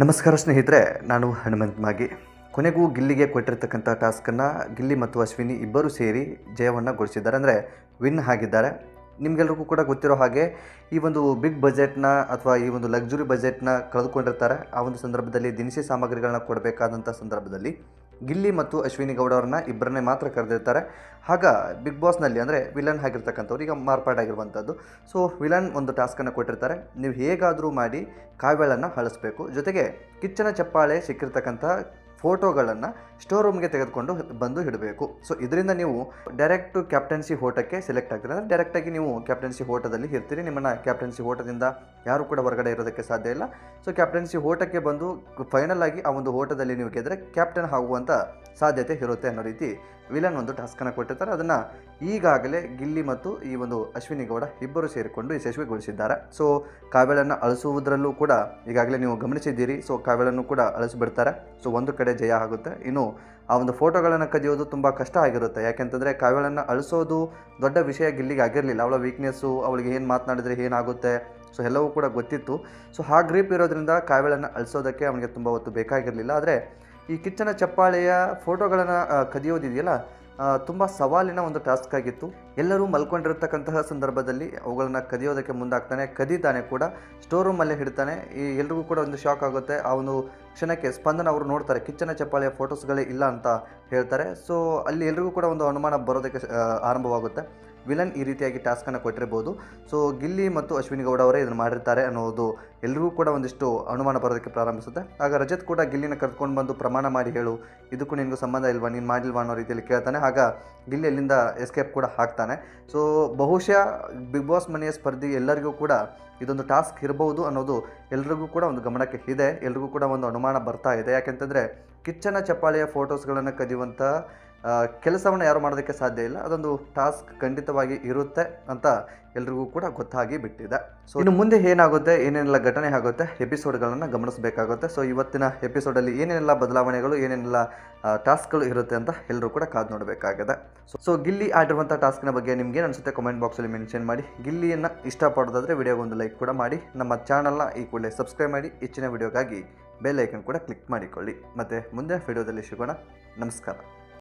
ನಮಸ್ಕಾರ ಸ್ನೇಹಿತರೆ, ನಾನು ಹನುಮಂತ್ ಮಾಗಿ. ಕೊನೆಗೂ ಗಿಲ್ಲಿಗೆ ಕೊಟ್ಟಿರ್ತಕ್ಕಂಥ ಟಾಸ್ಕನ್ನು ಗಿಲ್ಲಿ ಮತ್ತು ಅಶ್ವಿನಿ ಇಬ್ಬರು ಸೇರಿ ಜಯವನ್ನು ಗೊಳಿಸಿದ್ದಾರೆ. ಅಂದರೆ ವಿನ್ ಆಗಿದ್ದಾರೆ. ನಿಮಗೆಲ್ಲರಿಗೂ ಕೂಡ ಗೊತ್ತಿರೋ ಹಾಗೆ ಈ ಒಂದು ಬಿಗ್ ಬಜೆಟ್ನ ಅಥವಾ ಈ ಒಂದು ಲಕ್ಸುರಿ ಬಜೆಟ್ನ ಕಳೆದುಕೊಂಡಿರ್ತಾರೆ. ಆ ಒಂದು ಸಂದರ್ಭದಲ್ಲಿ ದಿನಸಿ ಸಾಮಗ್ರಿಗಳನ್ನ ಕೊಡಬೇಕಾದಂಥ ಸಂದರ್ಭದಲ್ಲಿ ಗಿಲ್ಲಿ ಮತ್ತು ಅಶ್ವಿನಿ ಗೌಡ ಅವ್ರನ್ನ ಇಬ್ಬರನ್ನೇ ಮಾತ್ರ ಕರೆದಿರ್ತಾರೆ. ಆಗ ಬಿಗ್ ಬಾಸ್ನಲ್ಲಿ ಅಂದರೆ ವಿಲನ್ ಆಗಿರ್ತಕ್ಕಂಥವ್ರು ಈಗ ಮಾರ್ಪಾಡಾಗಿರುವಂಥದ್ದು ಸೊ ವಿಲನ್ ಒಂದು ಟಾಸ್ಕನ್ನು ಕೊಟ್ಟಿರ್ತಾರೆ. ನೀವು ಹೇಗಾದರೂ ಮಾಡಿ ಕಾವ್ಯಗಳನ್ನು ಅಳಿಸ್ಬೇಕು. ಜೊತೆಗೆ ಕಿಚ್ಚನ ಚಪ್ಪಾಳೆ ಸಿಕ್ಕಿರ್ತಕ್ಕಂಥ ಫೋಟೋಗಳನ್ನು ಸ್ಟೋರ್ ರೂಮ್ಗೆ ತೆಗೆದುಕೊಂಡು ಬಂದು ಇಡಬೇಕು ಸೊ, ಇದರಿಂದ ನೀವು ಡೈರೆಕ್ಟ್ ಕ್ಯಾಪ್ಟನ್ಸಿ ಓಟಕ್ಕೆ ಸೆಲೆಕ್ಟ್ ಆಗ್ತೀರಿ. ಅಂದರೆ ಡೈರೆಕ್ಟಾಗಿ ನೀವು ಕ್ಯಾಪ್ಟನ್ಸಿ ಓಟದಲ್ಲಿ ಇರ್ತೀರಿ. ನಿಮ್ಮನ್ನು ಕ್ಯಾಪ್ಟನ್ಸಿ ಓಟದಿಂದ ಯಾರು ಕೂಡ ಹೊರಗಡೆ ಇರೋದಕ್ಕೆ ಸಾಧ್ಯ ಇಲ್ಲ. ಸೊ, ಕ್ಯಾಪ್ಟನ್ಸಿ ಓಟಕ್ಕೆ ಬಂದು ಫೈನಲ್ ಆಗಿ ಆ ಒಂದು ಓಟದಲ್ಲಿ ನೀವು ಗೆದ್ದರೆ ಕ್ಯಾಪ್ಟನ್ ಆಗುವಂಥ ಸಾಧ್ಯತೆ ಇರುತ್ತೆ ಅನ್ನೋ ರೀತಿ ವಿಲನ್ ಒಂದು ಟಾಸ್ಕನ್ನು ಕೊಟ್ಟಿರ್ತಾರೆ. ಅದನ್ನು ಈಗಾಗಲೇ ಗಿಲ್ಲಿ ಮತ್ತು ಈ ಒಂದು ಅಶ್ವಿನಿ ಗೌಡ ಇಬ್ಬರು ಸೇರಿಕೊಂಡು ಯಶಸ್ವಿಗೊಳಿಸಿದ್ದಾರೆ. ಸೊ ಕಾವ್ಯಳನ್ನು ಅಳಿಸುವುದರಲ್ಲೂ ಕೂಡ ಈಗಾಗಲೇ ನೀವು ಗಮನಿಸಿದ್ದೀರಿ. ಸೊ ಕಾವ್ಯಳನ್ನು ಕೂಡ ಅಳಿಸಿಬಿಡ್ತಾರೆ. ಸೊ ಒಂದು ಕಡೆ ಜಯ ಆಗುತ್ತೆ. ಇನ್ನು ಆ ಒಂದು ಫೋಟೋಗಳನ್ನು ಕದಿಯೋದು ತುಂಬ ಕಷ್ಟ ಆಗಿರುತ್ತೆ. ಯಾಕೆಂತಂದರೆ ಕಾವ್ಯಳನ್ನು ಅಳಿಸೋದು ದೊಡ್ಡ ವಿಷಯ ಗಿಲ್ಲಿಗೆ ಆಗಿರಲಿಲ್ಲ. ಅವಳ ವೀಕ್ನೆಸ್ಸು ಅವಳಿಗೆ ಏನು ಮಾತನಾಡಿದರೆ ಏನಾಗುತ್ತೆ? ಸೊ ಎಲ್ಲವೂ ಕೂಡ ಗೊತ್ತಿತ್ತು. ಸೊ ಆ ಗ್ರೀಪ್ ಇರೋದ್ರಿಂದ ಕಾವ್ಯಳನ್ನು ಅಳಿಸೋದಕ್ಕೆ ಅವನಿಗೆ ತುಂಬ ಹೊತ್ತು ಬೇಕಾಗಿರಲಿಲ್ಲ. ಆದರೆ ಈ ಕಿಚ್ಚನ ಚಪ್ಪಾಳೆಯ ಫೋಟೋಗಳನ್ನು ಕದಿಯೋದಿದೆಯಲ್ಲ ತುಂಬ ಸವಾಲಿನ ಒಂದು ಟಾಸ್ಕ್ ಆಗಿತ್ತು. ಎಲ್ಲರೂ ಮಲ್ಕೊಂಡಿರ್ತಕ್ಕಂತಹ ಸಂದರ್ಭದಲ್ಲಿ ಅವುಗಳನ್ನು ಕದಿಯೋದಕ್ಕೆ ಮುಂದಾಗ್ತಾನೆ ಕದೀತಾನೆ ಕೂಡ, ಸ್ಟೋರ್ ರೂಮಲ್ಲೇ ಹಿಡ್ತಾನೆ ಈ ಎಲ್ರಿಗೂ ಕೂಡ ಒಂದು ಶಾಕ್ ಆಗುತ್ತೆ. ಆ ಒಂದು ಕ್ಷಣಕ್ಕೆ ಸ್ಪಂದನ ಅವರು ನೋಡ್ತಾರೆ, ಕಿಚ್ಚನ ಚಪ್ಪಾಳೆಯ ಫೋಟೋಸ್ಗಳೇ ಇಲ್ಲ ಅಂತ ಹೇಳ್ತಾರೆ. ಸೊ ಅಲ್ಲಿ ಎಲ್ರಿಗೂ ಕೂಡ ಒಂದು ಅನುಮಾನ ಬರೋದಕ್ಕೆ ಆರಂಭವಾಗುತ್ತೆ. ವಿಲನ್ ಈ ರೀತಿಯಾಗಿ ಟಾಸ್ಕನ್ನು ಕೊಟ್ಟಿರ್ಬೋದು. ಸೊ ಗಿಲ್ಲಿ ಮತ್ತು ಅಶ್ವಿನಿ ಗೌಡ ಅವರೇ ಇದನ್ನು ಮಾಡಿರ್ತಾರೆ ಅನ್ನೋದು ಎಲ್ಲರಿಗೂ ಕೂಡ ಒಂದಿಷ್ಟು ಅನುಮಾನ ಬರೋದಕ್ಕೆ ಪ್ರಾರಂಭಿಸುತ್ತೆ. ಆಗ ರಜತ್ ಕೂಡ ಗಿಲ್ಲಿನ ಕರ್ಕೊಂಡು ಬಂದು ಪ್ರಮಾಣ ಮಾಡಿ ಹೇಳು, ಇದಕ್ಕೂ ನಿನಗೂ ಸಂಬಂಧ ಇಲ್ವಾ, ನೀನು ಮಾಡಿಲ್ವಾ ಅನ್ನೋ ರೀತಿಯಲ್ಲಿ ಕೇಳ್ತಾನೆ. ಆಗ ಗಿಲ್ಲಿ ಅಲ್ಲಿಂದ ಎಸ್ಕೇಪ್ ಕೂಡ ಹಾಕ್ತಾನೆ. ಸೊ ಬಹುಶಃ ಬಿಗ್ ಬಾಸ್ ಮನೆಯ ಸ್ಪರ್ಧಿ ಎಲ್ಲರಿಗೂ ಕೂಡ ಇದೊಂದು ಟಾಸ್ಕ್ ಇರಬಹುದು ಅನ್ನೋದು ಎಲ್ರಿಗೂ ಕೂಡ ಒಂದು ಗಮನಕ್ಕೆ ಇದೆ. ಎಲ್ರಿಗೂ ಕೂಡ ಒಂದು ಅನುಮಾನ ಬರ್ತಾ ಇದೆ. ಯಾಕೆಂತಂದರೆ ಕಿಚ್ಚನ ಚಪ್ಪಾಳೆಯ ಫೋಟೋಸ್ಗಳನ್ನು ಕದಿಯುವಂಥ ಕೆಲಸವನ್ನು ಯಾರು ಮಾಡೋದಕ್ಕೆ ಸಾಧ್ಯ ಇಲ್ಲ. ಅದೊಂದು ಟಾಸ್ಕ್ ಖಂಡಿತವಾಗಿ ಇರುತ್ತೆ ಅಂತ ಎಲ್ರಿಗೂ ಕೂಡ ಗೊತ್ತಾಗಿ ಬಿಟ್ಟಿದೆ. ಸೊ ಇನ್ನು ಮುಂದೆ ಏನಾಗುತ್ತೆ, ಏನೇನೆಲ್ಲ ಘಟನೆ ಆಗುತ್ತೆ, ಎಪಿಸೋಡ್ಗಳನ್ನು ಗಮನಿಸಬೇಕಾಗುತ್ತೆ. ಸೊ ಇವತ್ತಿನ ಎಪಿಸೋಡಲ್ಲಿ ಏನೇನೆಲ್ಲ ಬದಲಾವಣೆಗಳು, ಏನೇನೆಲ್ಲ ಟಾಸ್ಕ್ಗಳು ಇರುತ್ತೆ ಅಂತ ಎಲ್ಲರೂ ಕೂಡ ಕಾದು ನೋಡಬೇಕಾಗಿದೆ. ಸೊ ಗಿಲ್ಲಿ ಆಡಿರುವಂಥ ಟಾಸ್ಕ್ನ ಬಗ್ಗೆ ನಿಮಗೆ ಅನಿಸುತ್ತೆ, ಕಮೆಂಟ್ ಬಾಕ್ಸಲ್ಲಿ ಮೆನ್ಷನ್ ಮಾಡಿ. ಗಿಲ್ಲಿಯನ್ನು ಇಷ್ಟಪಡೋದಾದರೆ ವಿಡಿಯೋಗೊಂದು ಲೈಕ್ ಕೂಡ ಮಾಡಿ. ನಮ್ಮ ಚಾನಲ್ನ ಈ ಕೂಡಲೇ ಸಬ್ಸ್ಕ್ರೈಬ್ ಮಾಡಿ. ಹೆಚ್ಚಿನ ವಿಡಿಯೋಗಾಗಿ ಬೆಲ್ ಐಕನ್ ಕೂಡ ಕ್ಲಿಕ್ ಮಾಡಿಕೊಳ್ಳಿ. ಮತ್ತು ಮುಂದೆ ವಿಡಿಯೋದಲ್ಲಿ ಸಿಗೋಣ. ನಮಸ್ಕಾರ.